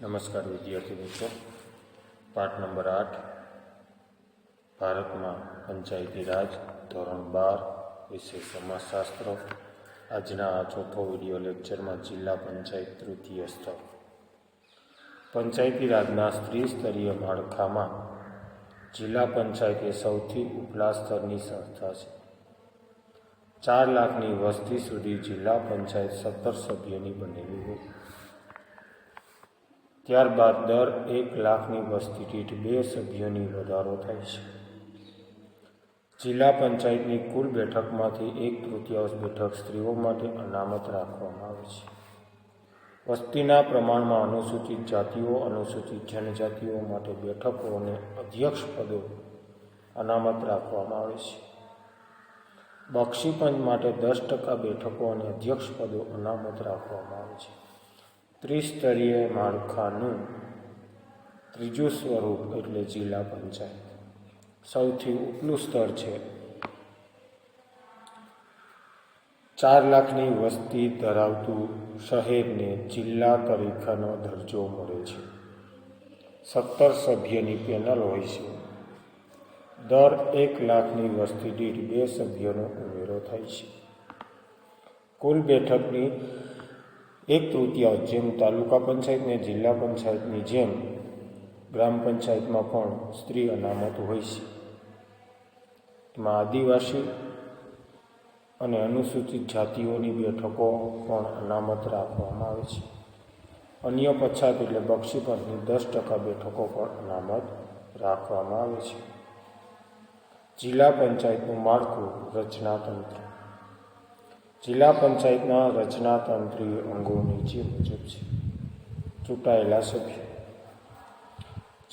નમસ્કાર વિદ્યાર્થી મિત્રો. પાઠ નંબર આઠ. ભારતમાં પંચાયતી રાજ ધોરણ બાર વિશે સમાજશાસ્ત્ર. આજના આ ચોથો વીડિયો લેક્ચરમાં જિલ્લા પંચાયત તૃતીય સ્તર. પંચાયતી રાજના સ્ત્રી સ્તરીય માળખામાં જિલ્લા પંચાયત એ સૌથી ઉપલા સ્તરની સંસ્થા છે. ચાર લાખની વસ્તી સુધી જિલ્લા પંચાયત સત્તર સભ્યોની બનેલી હોય. ત્યારબાદ દર એક લાખની વસ્તી દીઠ બે સભ્યોની વધારો થાય છે. જિલ્લા પંચાયતની કુલ બેઠકમાંથી એક તૃતીયાંશ બેઠક સ્ત્રીઓ માટે અનામત રાખવામાં આવે છે. વસ્તીના પ્રમાણમાં અનુસૂચિત જાતિઓ, અનુસૂચિત જનજાતિઓ માટે બેઠકોને અધ્યક્ષ પદો અનામત રાખવામાં આવે છે. બક્ષીપંચ માટે દસ ટકા બેઠકો અને અધ્યક્ષ પદો અનામત રાખવામાં આવે છે. ત્રિસ્તરીય માળખાનું ત્રીજું સ્વરૂપ એટલે જિલ્લા પંચાયત. સૌથી ઉપલું સ્તર છે. ચાર લાખની વસ્તી ધરાવતું શહેરને જિલ્લા તરીકેનો દરજ્જો મળે છે. સત્તર સભ્યની પેનલ હોય છે. દર એક લાખની વસ્તી દીઠ બે સભ્યોનો ઉમેરો થાય છે. કુલ બેઠકની એક તૃતીયાંશ જેમ તાલુકા પંચાયતને જિલ્લા પંચાયતની જેમ ગ્રામ પંચાયતમાં પણ સ્ત્રી અનામત હોય છે. એમાં આદિવાસી અને અનુસૂચિત જાતિઓની બેઠકો પણ અનામત રાખવામાં આવે છે. અન્ય પછાત એટલે બક્ષીપંથની દસ ટકા બેઠકો પણ અનામત રાખવામાં આવે છે. જિલ્લા પંચાયતનું માળખું રચનાતંત્ર. જિલ્લા પંચાયતના રચનાતંત્રીય અંગો નીચે મુજબ છે, ચૂંટાયેલા સભ્યો.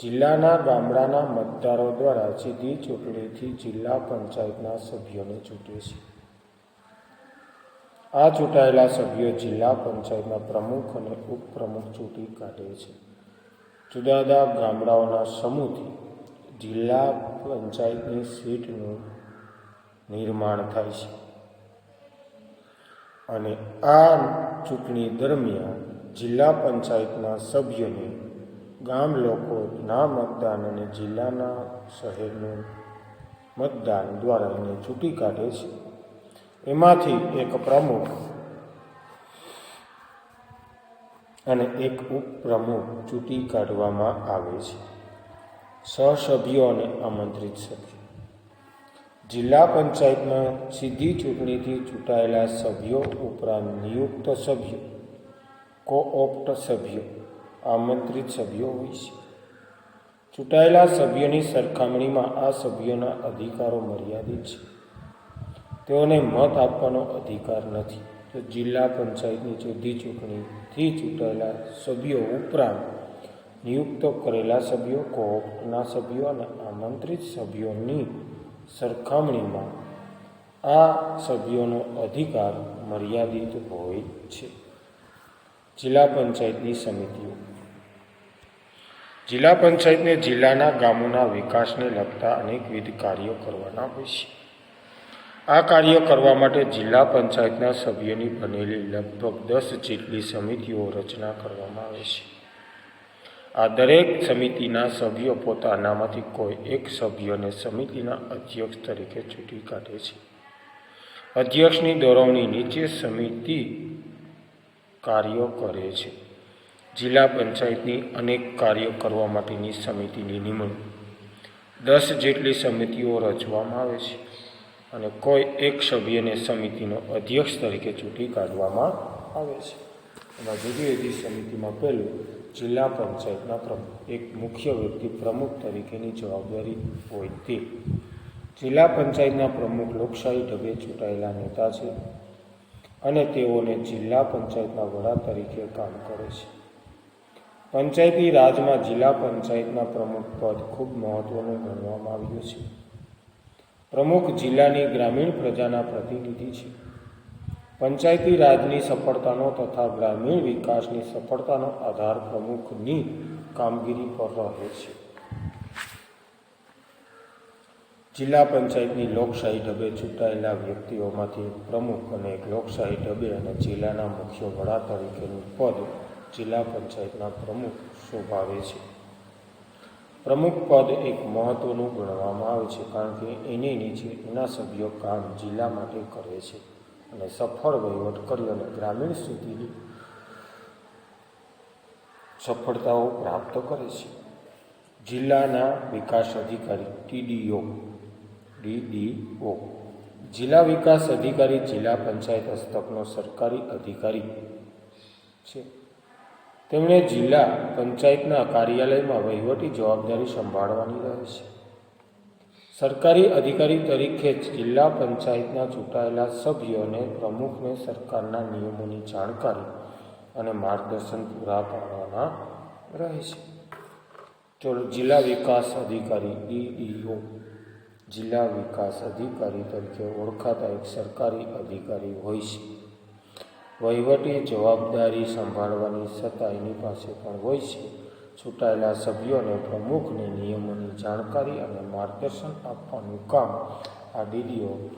જિલ્લાના ગામડાના મતદારો દ્વારા સીધી ચૂંટણીથી જિલ્લા પંચાયતના સભ્યોને ચૂંટે છે આ ચૂંટાયેલા સભ્યો જિલ્લા પંચાયતના પ્રમુખ અને ઉપપ્રમુખ ચૂંટી કાઢે છે. જુદા જુદા ગામડાઓના સમૂહથી જિલ્લા પંચાયતની સીટનું નિર્માણ થાય છે. અને આ ચૂંટણી દરમિયાન જિલ્લા પંચાયતના સભ્યોને ગામ લોકોના મતદાન અને જિલ્લાના શહેરનું મતદાન દ્વારા એને ચૂંટી કાઢે છે. એમાંથી એક પ્રમુખ અને એક ઉપપ્રમુખ ચૂંટી કાઢવામાં આવે છે. સહસભ્યો અને આમંત્રિત સભ્યો. જિલ્લા પંચાયતમાં સીધી ચૂંટણીથી ચૂંટાયેલા સભ્યો ઉપરાંત નિયુક્ત સભ્યો, કોઓપ્ટ સભ્યો, આમંત્રિત સભ્યો હોય છે. ચૂંટાયેલા સભ્યોની સરખામણીમાં આ સભ્યોના અધિકારો મર્યાદિત છે. તેઓને મત આપવાનો અધિકાર નથી. તો જિલ્લા પંચાયતની સીધી ચૂંટણીથી ચૂંટાયેલા સભ્યો ઉપરાંત નિયુક્ત કરેલા સભ્યો, કોઓપ્ટના સભ્યો અને આમંત્રિત સભ્યોની સરખામણીમાં આ સભ્યોનો અધિકાર મર્યાદિત હોય છે. જિલ્લા પંચાયતની સમિતિઓ. જિલ્લા પંચાયતને જિલ્લાના ગામોના વિકાસને લગતા અનેકવિધ કાર્યો કરવાના હોય છે. આ કાર્યો કરવા માટે જિલ્લા પંચાયતના સભ્યોની બનેલી લગભગ દસ જેટલી સમિતિઓ રચના કરવામાં આવે છે. આ દરેક સમિતિના સભ્યો પોતાનામાંથી કોઈ એક સભ્યને સમિતિના અધ્યક્ષ તરીકે ચૂંટી કાઢે છે. અધ્યક્ષની દોરવણી નીચે સમિતિ કાર્યો કરે છે. જિલ્લા પંચાયતની અનેક કાર્યો કરવા માટેની સમિતિની નિમણૂક. દસ જેટલી સમિતિઓ રચવામાં આવે છે અને કોઈ એક સભ્યને સમિતિનો અધ્યક્ષ તરીકે ચૂંટી કાઢવામાં આવે છે. એમાં જુદી જુદી સમિતિમાં પહેલું જિલ્લા પંચાયતના પ્રમુખ, એક મુખ્ય વ્યક્તિ પ્રમુખ તરીકેની જવાબદારી હોય તે. જિલ્લા પંચાયતના પ્રમુખ લોકશાહી ઢબે ચૂંટાયેલા નેતા છે અને તેઓને જિલ્લા પંચાયતના વડા તરીકે કામ કરે છે. પંચાયતી રાજમાં જિલ્લા પંચાયતના પ્રમુખ પદ ખૂબ મહત્વનું ગણવામાં આવ્યું છે. પ્રમુખ જિલ્લાની ગ્રામીણ પ્રજાના પ્રતિનિધિ છે. પંચાયતી રાજની સફળતાનો તથા ગ્રામીણ વિકાસની સફળતાનો આધાર પ્રમુખની કામગીરી પર રહે છે. જિલ્લા પંચાયતની લોકશાહી ઢબે ચૂંટાયેલા વ્યક્તિઓમાંથી પ્રમુખ અને એક લોકશાહી ઢબે અને જિલ્લાના મુખ્ય વડા તરીકેનું પદ જિલ્લા પંચાયતના પ્રમુખ શોભાવે છે. પ્રમુખ પદ એક મહત્વનું ગણવામાં આવે છે કારણ કે એની નીચે એના સભ્યો કામ જિલ્લા માટે કરે છે. અને સફળ વહીવટ કરી અને ગ્રામીણ સુધીની સફળતાઓ પ્રાપ્ત કરે છે. જિલ્લાના વિકાસ અધિકારી ટીડીઓ, ડીડીઓ. જિલ્લા વિકાસ અધિકારી જિલ્લા પંચાયત હસ્તકનો સરકારી અધિકારી છે. તેમણે જિલ્લા પંચાયતના કાર્યાલયમાં વહીવટી જવાબદારી સંભાળવાની રહે છે. સરકારી અધિકારી તરીકે જિલ્લા પંચાયતના ચૂંટાયેલા સભ્યોને પ્રમુખને સરકારના નિયમોની જાણકારી અને માર્ગદર્શન પૂરા પાડવાના રહે છે. તો જિલ્લા વિકાસ અધિકારી ડીડીઓ, જિલ્લા વિકાસ અધિકારી તરીકે ઓળખાતા એક સરકારી અધિકારી હોય છે. વહીવટી જવાબદારી સંભાળવાની સત્તા એની પાસે પણ હોય છે. ચૂંટાયેલા સભ્યોને પ્રમુખને નિયમોની જાણકારી અને માર્ગદર્શન આપવાનું કામ આ ડીડીઓ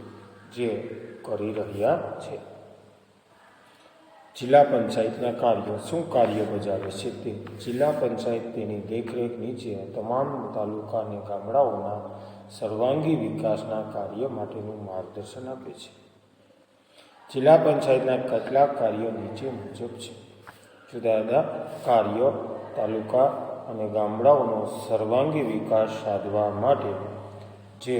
જે કરી રહ્યા છે. જિલ્લા પંચાયતના કાર્યો, શું કાર્ય બજાવે છે તે? જિલ્લા પંચાયત તેની દેખરેખ નીચે તમામ તાલુકા અને ગામડાઓના સર્વાંગી વિકાસના કાર્ય માટેનું માર્ગદર્શન આપે છે. જિલ્લા પંચાયતના કેટલાક કાર્યો નીચે મુજબ છે. જુદા જુદા કાર્યો તાલુકા અને ગામડાઓનો સર્વાંગી વિકાસ સાધવા માટે જે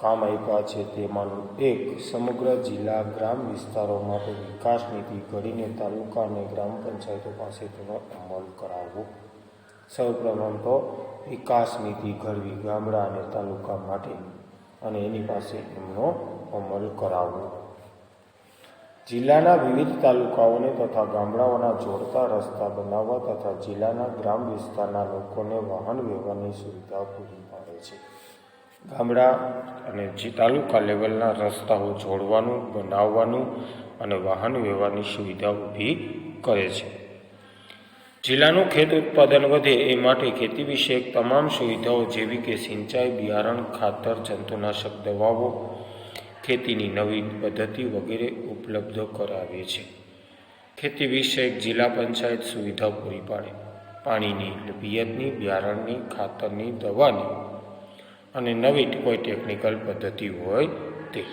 કામ આપ્યા છે તેમાંનું એક સમગ્ર જિલ્લા ગ્રામ વિસ્તારો માટે વિકાસ નીતિ ઘડીને તાલુકા અને ગ્રામ પંચાયતો પાસે તેનો અમલ કરાવવો. સૌપ્રથમ તો વિકાસ નીતિ ઘડવી ગામડા અને તાલુકા માટે અને એની પાસે એમનો અમલ કરાવવો. જિલ્લાના વિવિધ તાલુકાઓને તથા ગામડાઓના જોડતા રસ્તા બનાવવા તથા જિલ્લાના ગ્રામ વિસ્તારના લોકોને વાહન વ્યવહારની સુવિધા પૂરી પાડે છે. ગામડા અને જે તાલુકા લેવલના રસ્તાઓ જોડવાનું, બનાવવાનું અને વાહન વ્યવહારની સુવિધા ઊભી કરે છે. જિલ્લાનું ખેત ઉત્પાદન વધે એ માટે ખેતી વિષયક તમામ સુવિધાઓ જેવી કે સિંચાઈ, બિયારણ, ખાતર, જંતુનાશક દવાઓ ખેતીની નવી પદ્ધતિ વગેરે ઉપલબ્ધ કરાવે છે. ખેતી વિષયક જિલ્લા પંચાયત સુવિધા પૂરી પાડે. પાણીની, પિયતની, બિયારણની, ખાતરની દવાની અને નવી કોઈ ટેકનિકલ પદ્ધતિ હોય તે.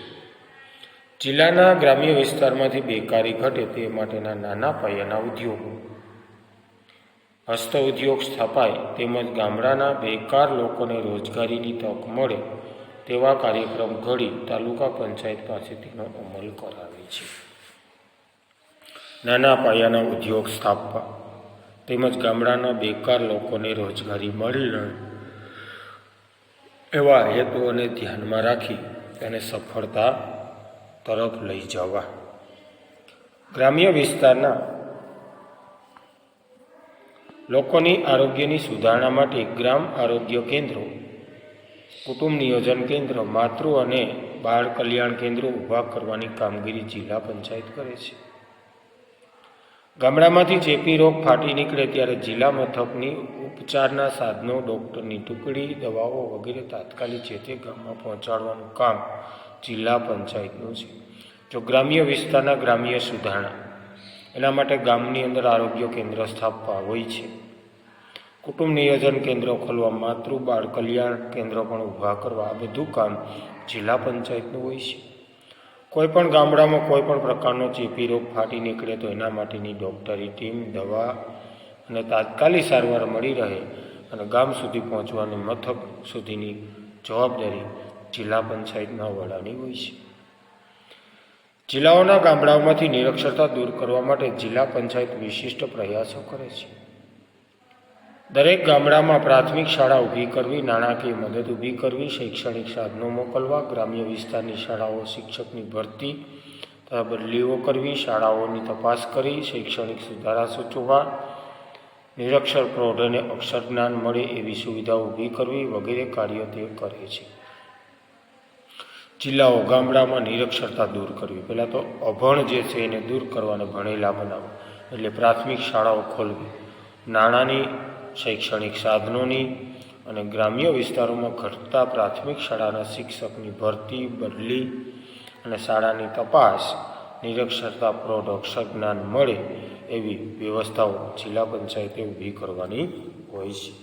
જિલ્લાના ગ્રામ્ય વિસ્તારમાંથી બેકારી ઘટે તે માટેના નાના પાયાના ઉદ્યોગો. હસ્ત ઉદ્યોગ સ્થપાય તેમજ ગામડાના બેકાર લોકોને રોજગારીની તક મળે તેવા કાર્યક્રમ ઘડી તાલુકા પંચાયત પાસે તેનો અમલ કરાવે છે. નાના પાયાના ઉદ્યોગ સ્થાપવા તેમજ ગામડાના બેકાર લોકોને રોજગારી મળી રહે એવા હેતુઓને ધ્યાનમાં રાખી તેને સફળતા તરફ લઈ જવા. ગ્રામ્ય વિસ્તારના લોકોની આરોગ્યની સુધારણા માટે ગ્રામ આરોગ્ય કેન્દ્રો કુટુંબ નિયોજન કેન્દ્ર, માતૃ અને બાળ કલ્યાણ કેન્દ્રો ઊભા કરવાની કામગીરી જિલ્લા પંચાયત કરે છે. ગામડામાંથી ચેપી રોગ ફાટી નીકળે ત્યારે જિલ્લા મથકની ઉપચારના સાધનો, ડૉક્ટરની ટુકડી, દવાઓ વગેરે તાત્કાલિક જે તે ગામમાં પહોંચાડવાનું કામ જિલ્લા પંચાયતનું છે. જો ગ્રામ્ય વિસ્તારના ગ્રામ્ય સુધારણા, એના માટે ગામની અંદર આરોગ્ય કેન્દ્ર સ્થાપવા હોય છે. કુટુંબ નિયોજન કેન્દ્રો ખોલવા, માતૃ બાળ કલ્યાણ કેન્દ્રો પણ ઊભા કરવા, આ બધું કામ જિલ્લા પંચાયતનું હોય છે. કોઈપણ ગામડામાં કોઈપણ પ્રકારનો ચેપી રોગ ફાટી નીકળે તો એના માટેની ડૉક્ટરી ટીમ, દવા અને તાત્કાલિક સારવાર મળી રહે અને ગામ સુધી પહોંચવાની મથક સુધીની જવાબદારી જિલ્લા પંચાયતના વડાની હોય છે. જિલ્લાઓના ગામડાઓમાંથી નિરક્ષરતા દૂર કરવા માટે જિલ્લા પંચાયત વિશિષ્ટ પ્રયાસો કરે છે. દરેક ગામડામાં પ્રાથમિક શાળા ઊભી કરવી, નાણાકીય મદદ ઊભી કરવી, શૈક્ષણિક સાધનો મોકલવા, ગ્રામ્ય વિસ્તારની શાળાઓ શિક્ષકની ભરતી, તથા બદલીઓ કરવી, શાળાઓની તપાસ કરી, શૈક્ષણિક સુધારા સૂચવવા, નિરક્ષર પ્રૌઢને અક્ષર જ્ઞાન મળે એવી સુવિધા ઊભી કરવી વગેરે કાર્યો તે કરે છે. જિલ્લાઓ ગામડામાં નિરક્ષરતા દૂર કરવી. પહેલાં તો અભણ જે છે એને દૂર કરવાને ભણેલા બનાવવા એટલે પ્રાથમિક શાળાઓ ખોલવી. નાણાંની શૈક્ષણિક સાધનોની અને ગ્રામ્ય વિસ્તારોમાં ઘટતા પ્રાથમિક શાળાના શિક્ષકની ભરતી, બદલી અને શાળાની તપાસ, નિરક્ષરતા પ્રૌઢ અક્ષર જ્ઞાન મળે એવી વ્યવસ્થાઓ જિલ્લા પંચાયતે ઊભી કરવાની હોય છે.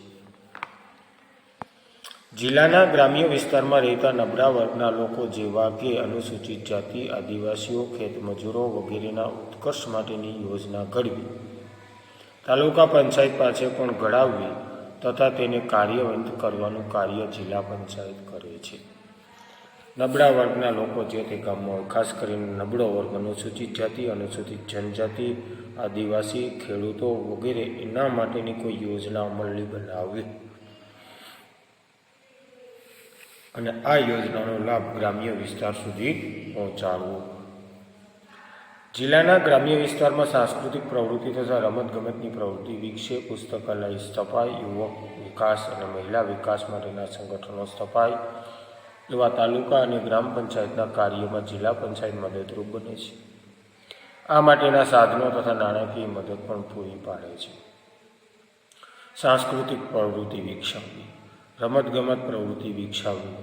જિલ્લાના ગ્રામ્ય વિસ્તારમાં રહેતા નબળા વર્ગના લોકો જેવા કે અનુસૂચિત જાતિ, આદિવાસીઓ, ખેતમજૂરો વગેરેના ઉત્કર્ષ માટેની યોજના ઘડવી તાલુકા પંચાયત પાસે પણ ઘડાવવી તથા તેને કાર્યવંત કરવાનું કાર્ય જિલ્લા પંચાયત કરે છે. નબળા વર્ગના લોકો જે તે ગામમાં ખાસ કરીને નબળો વર્ગ, અનુસૂચિત જાતિ, અનુસૂચિત જનજાતિ, આદિવાસી, ખેડૂતો વગેરે એના માટેની કોઈ યોજના અમલની બનાવવી અને આ યોજનાનો લાભ ગ્રામ્ય વિસ્તાર સુધી પહોંચાડવો. જિલ્લાના ગ્રામ્ય વિસ્તારમાં સાંસ્કૃતિક પ્રવૃત્તિ તથા રમતગમતની પ્રવૃત્તિ, વિકસે, પુસ્તકાલય સ્થપાય, યુવક વિકાસ અને મહિલા વિકાસ માટેના સંગઠનો સ્થપાય એવા તાલુકા અને ગ્રામ પંચાયતના કાર્યોમાં જિલ્લા પંચાયત મદદરૂપ બને છે. આ માટેના સાધનો તથા નાણાકીય મદદ પણ પૂરી પાડે છે. સાંસ્કૃતિક પ્રવૃત્તિ વિકસાવવી, રમતગમત પ્રવૃત્તિ વિકસાવવી,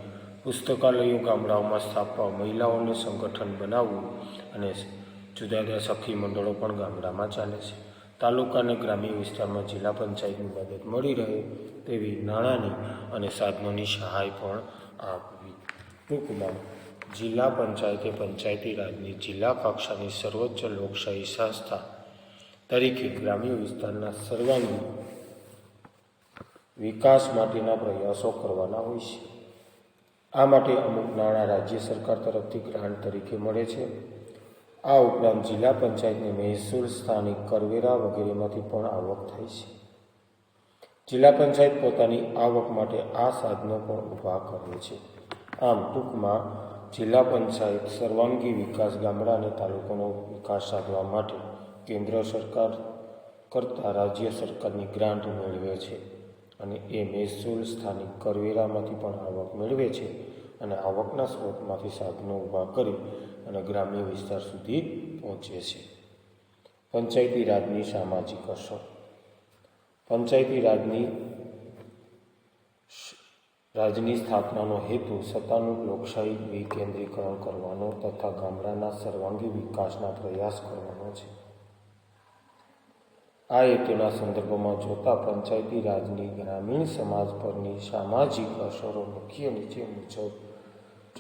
પુસ્તકાલયો ગામડાઓમાં સ્થાપવા, મહિલાઓને સંગઠન બનાવવું અને જુદા જુદા સખી મંડળો પણ ગામડામાં ચાલે છે. તાલુકા અને ગ્રામ્ય વિસ્તારમાં જિલ્લા પંચાયતની મદદ મળી રહે તેવી નાણાંની અને સાધનોની સહાય પણ આપવી. ટૂંકમાં, જિલ્લા પંચાયતે પંચાયતી રાજની જિલ્લા કક્ષાની સર્વોચ્ચ લોકશાહી સંસ્થા તરીકે ગ્રામ્ય વિસ્તારના સર્વાંગી વિકાસ માટેના પ્રયાસો કરવાના હોય છે. આ માટે અમુક નાણાં રાજ્ય સરકાર તરફથી ગ્રાન્ટ તરીકે મળે છે. આ ઉપરાંત જિલ્લા પંચાયતને મહેસૂલ સ્થાનિક કરવેરા વગેરેમાંથી પણ આવક થાય છે. જિલ્લા પંચાયત પોતાની આવક માટે આ સાધનો પણ ઊભા કરે છે. આમ ટૂંકમાં જિલ્લા પંચાયત સર્વાંગી વિકાસ ગામડા અને તાલુકાનો વિકાસ સાધવા માટે કેન્દ્ર સરકાર કરતાં રાજ્ય સરકારની ગ્રાન્ટ મેળવે છે અને એ મહેસૂલ સ્થાનિક કરવેરામાંથી પણ આવક મેળવે છે. અને આવકના સ્ત્રોતમાંથી સાધનો ઊભા કરી અને ગ્રામ્ય વિસ્તાર સુધી પહોંચે છે. પંચાયતી રાજની સામાજિક અસર. પંચાયતી રાજની રાજની સ્થાપનાનો હેતુ સત્તાનું લોકશાહી વિકેન્દ્રીકરણ કરવાનો તથા ગામડાના સર્વાંગી વિકાસના પ્રયાસ કરવાનો છે. આ હેતુના સંદર્ભમાં જોતા પંચાયતી રાજની ગ્રામીણ સમાજ પરની સામાજિક અસરો મુખ્ય નીચે મુજબ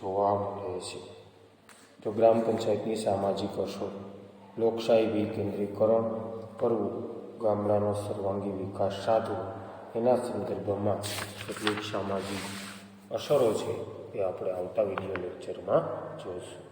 જોવા મળે છે. તો ગ્રામ પંચાયતની સામાજિક અસર. લોકશાહી વિકેન્દ્રીકરણ કરવું, ગામડાનો સર્વાંગી વિકાસ સાધવો, એના સંદર્ભમાં કેટલીક સામાજિક અસરો છે એ આપણે આવતા વીડિયો લેક્ચરમાં જોઈશું.